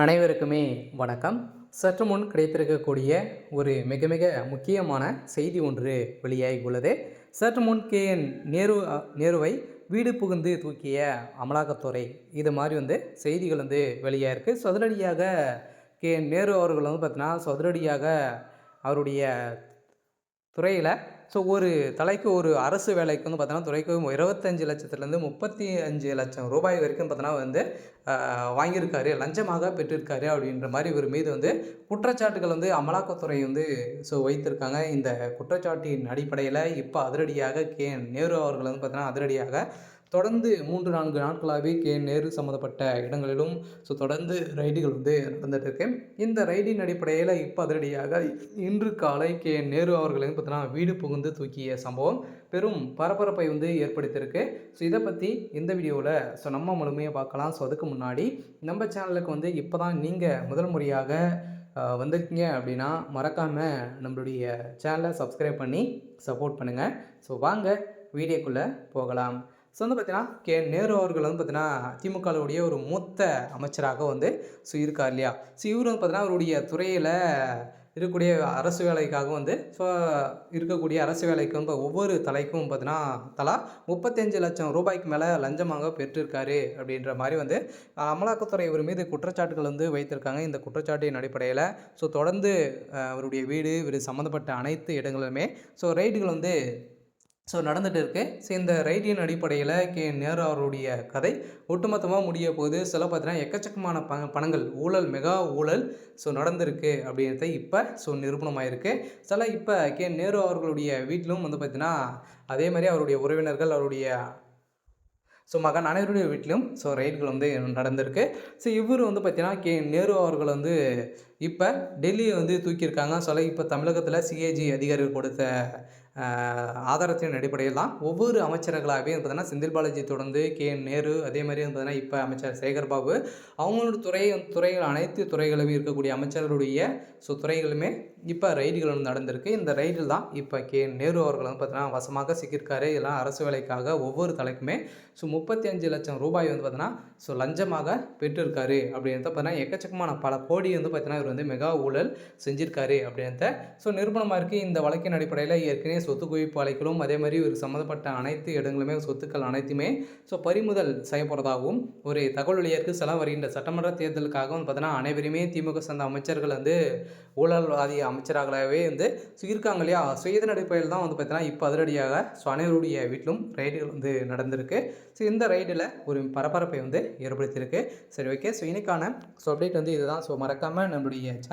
அனைவருக்குமே வணக்கம். சற்று முன் கிடைத்திருக்கக்கூடிய ஒரு மிக மிக முக்கியமான செய்தி ஒன்று வெளியாகி உள்ளது. சற்று முன் கே. என். நேரு நேருவை வீடு புகுந்து தூக்கிய அமலாக்கத்துறை இது மாதிரி வந்து செய்திகள் வந்து வெளியாயிருக்கு. சதுரடியாக கே. என். நேரு அவர்கள் வந்து பார்த்தீங்கன்னா சதுரடியாக அவருடைய துறையில் ஸோ ஒரு தலைக்கு ஒரு அரசு வேலைக்கு வந்து பார்த்தோன்னா துறைக்கு இருபத்தஞ்சு லட்சத்துலேருந்து முப்பத்தி அஞ்சு லட்சம் ரூபாய் வரைக்கும் பார்த்தோன்னா வந்து வாங்கியிருக்காரு லஞ்சமாக பெற்றிருக்காரு அப்படின்ற மாதிரி இவர் மீது வந்து குற்றச்சாட்டுகள் வந்து அமலாக்கத்துறை வந்து ஸோ வைத்திருக்காங்க. இந்த குற்றச்சாட்டின் அடிப்படையில் இப்போ அதிரடியாக கே நேரு அவர்கள் வந்து பார்த்தோன்னா அதிரடியாக தொடர்ந்து மூன்று நான்கு நாட்களாகவே கே நேரு சம்மந்தப்பட்ட இடங்களிலும் ஸோ தொடர்ந்து ரைடுகள் வந்து நடந்துட்டு இருக்கு. இந்த ரைடின் அடிப்படையில் இப்போ அதிரடியாக இன்று காலை கே நேரு அவர்கள் வந்து பார்த்தீங்கன்னா வீடு புகுந்து வந்து தூக்கிய சம்பவம் பெரும் பரபரப்பை வந்து ஏற்படுத்தியிருக்கு. ஸோ இதை பற்றி இந்த வீடியோவில் ஸோ நம்ம முழுமையாக பார்க்கலாம். ஸோ அதுக்கு முன்னாடி நம்ம சேனலுக்கு வந்து இப்போ தான் நீங்கள் முதல் முறையாக வந்திருக்கீங்க அப்படின்னா மறக்காமல் நம்மளுடைய சேனலை சப்ஸ்கிரைப் பண்ணி சப்போர்ட் பண்ணுங்கள் ஸோ வாங்க வீடியோக்குள்ளே போகலாம். ஸோ வந்து பார்த்தீங்கன்னா கே. நேரு அவர்கள் வந்து பார்த்தீங்கன்னா திமுகவுடைய ஒரு மூத்த அமைச்சராக வந்து ஸோ இருக்கார் இல்லையா? ஸோ இவர் வந்து பார்த்தீங்கன்னா அவருடைய துறையில் இருக்கக்கூடிய அரசு வேலைக்காக வந்து ஸோ இருக்கக்கூடிய அரசு வேலைக்கும் இப்போ ஒவ்வொரு தலைக்கும் பார்த்தீங்கன்னா தலா முப்பத்தஞ்சு லட்சம் ரூபாய்க்கு மேலே லஞ்சமாக பெற்றிருக்காரு அப்படின்ற மாதிரி வந்து அமலாக்கத்துறை இவர் மீது குற்றச்சாட்டுகள் வந்து வைத்திருக்காங்க. இந்த குற்றச்சாட்டின் அடிப்படையில் ஸோ தொடர்ந்து அவருடைய வீடு இவர் சம்மந்தப்பட்ட அனைத்து இடங்களுமே ஸோ ரைடுகள் வந்து ஸோ நடந்துட்டு இருக்கு. ஸோ இந்த ரைட்டின் அடிப்படையில் கே. நேரு அவருடைய கதை ஒட்டுமொத்தமாக முடிய போது சில பார்த்தீங்கன்னா எக்கச்சக்கமான ப பணங்கள் ஊழல் மெகா ஊழல் ஸோ நடந்திருக்கு அப்படின்றத இப்போ ஸோ நிரூபணமாயிருக்கு. சில இப்போ கே. நேரு அவர்களுடைய வீட்டிலும் வந்து பார்த்தீங்கன்னா அதே மாதிரி அவருடைய உறவினர்கள் அவருடைய ஸோ மகன் அனைவருடைய வீட்டிலும் ஸோ ரைடுகள் வந்து நடந்திருக்கு. ஸோ இவர் வந்து பார்த்தீங்கன்னா கே. நேரு அவர்கள் வந்து இப்போ டெல்லியை வந்து தூக்கியிருக்காங்க சொல்ல இப்போ தமிழகத்தில் சிஏஜி அதிகாரிகள் கொடுத்த ஆதாரத்தின் அடிப்படையில் தான் ஒவ்வொரு அமைச்சர்களாகவே வந்து பார்த்தீங்கன்னா செந்தில் பாலாஜி தொடர்ந்து கே. என். நேரு அதே மாதிரி வந்து பார்த்தீங்கன்னா இப்போ அமைச்சர் சேகர் பாபு அவங்களோட துறை துறைகள் அனைத்து துறைகளுமே இருக்கக்கூடிய அமைச்சர்களுடைய ஸோ துறைகளுமே இப்போ ரைடுகள் வந்து நடந்திருக்கு. இந்த ரைடில் தான் இப்போ கே. என். நேரு அவர்கள் வந்து பார்த்தீங்கன்னா வசமாக சிக்கியிருக்காரு. இதெல்லாம் அரசு வேலைக்காக ஒவ்வொரு தலைக்குமே ஸோ முப்பத்தி அஞ்சு லட்சம் ரூபாய் வந்து பார்த்தீங்கன்னா ஸோ லஞ்சமாக பெற்றிருக்காரு. அப்படின்றத பார்த்தீங்கன்னா எக்கச்சக்கமான பல கோடி வந்து பார்த்தீங்கன்னா இவர் வந்து மெகா ஊழல் செஞ்சிருக்காரு அப்படின்றத. ஸோ நிரூபணமாக இருக்குது இந்த வழக்கின் அடிப்படையில் ஏற்கனவே சொத்து குவிப்பு வழக்கிலும் அதே மாதிரி இவருக்கு சம்மந்தப்பட்ட அனைத்து இடங்களுமே சொத்துக்கள் அனைத்துமே ஸோ பறிமுதல் செய்யப்படுறதாகவும் ஒரு தகவல் வெளியிற்கு செலவு வருகின்ற சட்டமன்ற தேர்தலுக்காக வந்து பார்த்தீங்கன்னா அனைவருமே திமுக சார்ந்த அமைச்சர்கள் வந்து ஊழல்வாதி அமைச்சராகவே வந்து ஸோ இருக்காங்க இல்லையா? ஸோ இதன் அடிப்படையில் தான் வந்து பார்த்தீங்கன்னா இப்போ அதிரடியாக ஸோ அனைவருடைய வீட்டிலும் ரைடுகள் வந்து நடந்திருக்கு. ஸோ இந்த ரைடில் ஒரு பரபரப்பை வந்து ஏற்படுத்தியிருக்கு. சரி ஓகே ஸோ இன்னைக்கான ஸோ அப்டேட் வந்து இதுதான். ஸோ மறக்காமல் நம்மளுடைய சேனல்